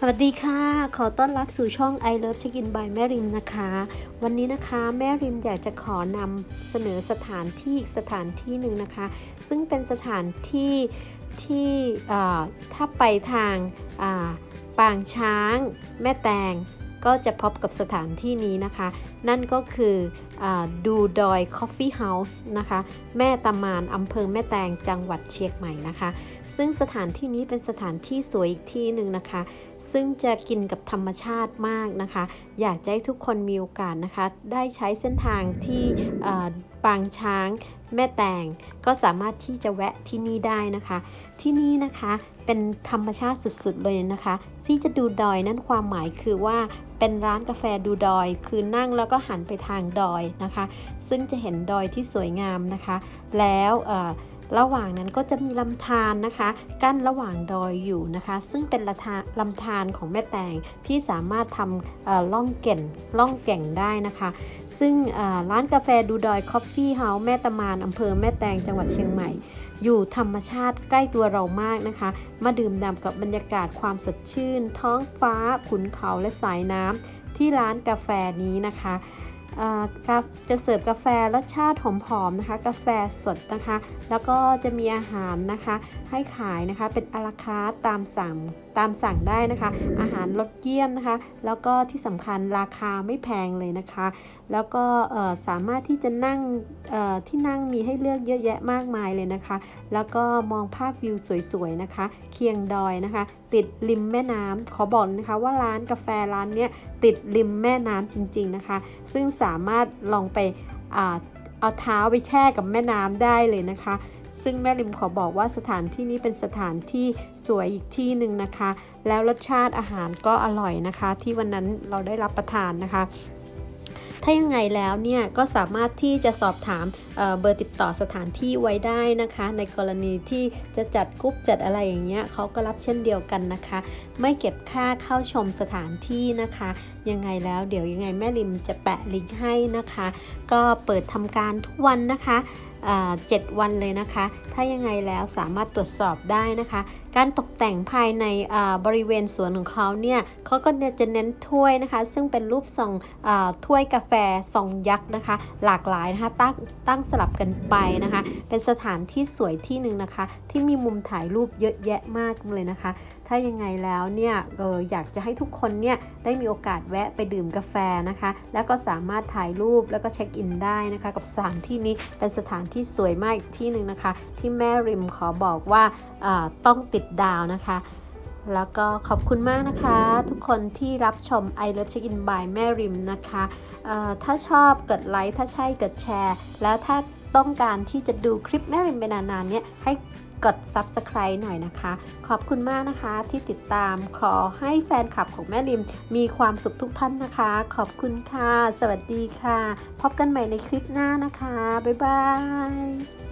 สวัสดีค่ะ ขอต้อนรับสู่ช่อง I Love Check In by แม่ริมนะคะ วันนี้นะคะแม่ริมอยากจะขอนำเสนอสถานที่อีกสถานที่หนึ่งนะคะ ซึ่งเป็นสถานที่ที่ถ้าไปทางาปางช้าง แม่แตง ก็จะพบกับสถานที่นี้นะคะ นั่นก็คืออดูดอย Coffee House นะคะ แม่ตะมานอำเภอแม่แตงจังหวัดเชียงใหม่นะคะ ซึ่งสถานที่นี้เป็นสถานที่สวยอีกที่หนึ่งนะคะ ซึ่งจะกินกับธรรมชาติมากนะคะ อยากให้ทุกคนมีโอกาสนะคะ ได้ใช้เส้นทางที่ปางช้างแม่แตงก็สามารถที่จะแวะที่นี่ได้นะคะ ที่นี่นะคะเป็นธรรมชาติสุดๆเลยนะคะที่จะดูดอยนั่นความหมายคือว่าเป็นร้านกาแฟดูดอย คือนั่งแล้วก็หันไปทางดอยนะคะ ซึ่งจะเห็นดอยที่สวยงามนะคะ แล้วเระหว่างนั้นก็จะมีลำธารนะคะ กั้นระหว่างดอยอยู่นะคะ ซึ่งเป็นลำธารของแม่แตงที่สามารถทำล่องเก่นล่องแก่งได้นะคะ ซึ่งร้านกาแฟดูดอยคอฟฟี่เฮาส์แม่ตะมานอำเภอแม่แตงจังหวัดเชียงใหม่ อยู่ธรรมชาติใกล้ตัวเรามากนะคะ มาดื่มด่ำกับบรรยากาศความสดชื่น ท้องฟ้าขุนเขาและสายน้ำที่ร้านกาแฟนี้นะคะ กาจะเสิร์ฟกาแฟรสชาติหอมๆนะคะ กาแฟสดนะคะ แล้วก็จะมีอาหารนะคะ ให้ขายนะคะเป็นอาราคาร์ตามสั่งตามสั่งได้นะคะ อาหารลดเยี่ยมนะคะ แล้วก็ที่สำคัญราคาไม่แพงเลยนะคะ แล้วก็สามารถที่จะนั่งที่นั่งมีให้เลือกเยอะแยะมากมายเลยนะคะ แล้วก็มองภาพวิวสวยๆนะคะ เคียงดอยนะคะ ติดริมแม่น้ำขอบอกนะคะว่าร้านกาแฟร้านเนี้ยติดริมแม่น้ำจริง ๆนะคะ ซึ่งสาามารถลองไปอเอาเท้าไปแช่กับแม่น้ำได้เลยนะคะ ซึ่งแม่ริมขอบอกว่าสถานที่นี้เป็นสถานที่สวยอีกที่หนึ่งนะคะ แล้วรสชาติอาหารก็อร่อยนะคะ ที่วันนั้นเราได้รับประทานนะคะ ถ้ายังไงแล้วเนี่ยก็สามารถที่จะสอบถามเเบอร์ติดต่อสถานที่ไว้ได้นะคะ ในกรณีที่จะจัดกรุ๊ปจัดอะไรอย่างเงี้ยเขาก็รับเช่นเดียวกันนะคะ ไม่เก็บค่าเข้าชมสถานที่นะคะ ยังไงแล้วเดี๋ยวยังไงแม่ริมจะแปะลิงก์ให้นะคะ ก็เปิดทำการทุกวันนะคะ อ่าเจ็ดวันเลยนะคะ ถ้ายังไงแล้วสามารถตรวจสอบได้นะคะ การตกแต่งภายในบริเวณสวนของเขาเนี่ยเขาก็จะเน้นถ้วยนะคะ ซึ่งเป็นรูปทรงถ้วยกาแฟทรงยักษ์นะคะ หลากหลายนะคะตั้งตั้งสลับกันไปนะคะ เป็นสถานที่สวยที่หนึ่งนะคะ ที่มีมุมถ่ายรูปเยอะแยะมากเลยนะคะ ถ้ายังไงแล้วเนี่ยอออยากจะให้ทุกคนเนี่ยได้มีโอกาสแวะไปดื่มกาแฟนะคะ แล้วก็สามารถถ่ายรูปแล้วก็เช็คอินได้นะคะ กับสถานที่นี้เป็นสถานที่สวยมากอีกที่หนึ่งนะคะ ที่แม่ริมขอบอกว่าาต้องติดดาวนะคะ แล้วก็ขอบคุณมากนะคะ ทุกคนที่รับชม I Love Check In by แม่ริมนะคะถ้าชอบกดไลค์ถ้าใช่กดแชร์ แล้วถ้าต้องการที่จะดูคลิปแม่ริมไปนานๆเนี่ยให้ กด Subscribe หน่อยนะคะ ขอบคุณมากนะคะที่ติดตามขอให้แฟนคลับของแม่ริม มีความสุขทุกท่านนะคะ ขอบคุณค่ะ สวัสดีค่ะ พบกันใหม่ในคลิปหน้านะคะ บ๊ายบาย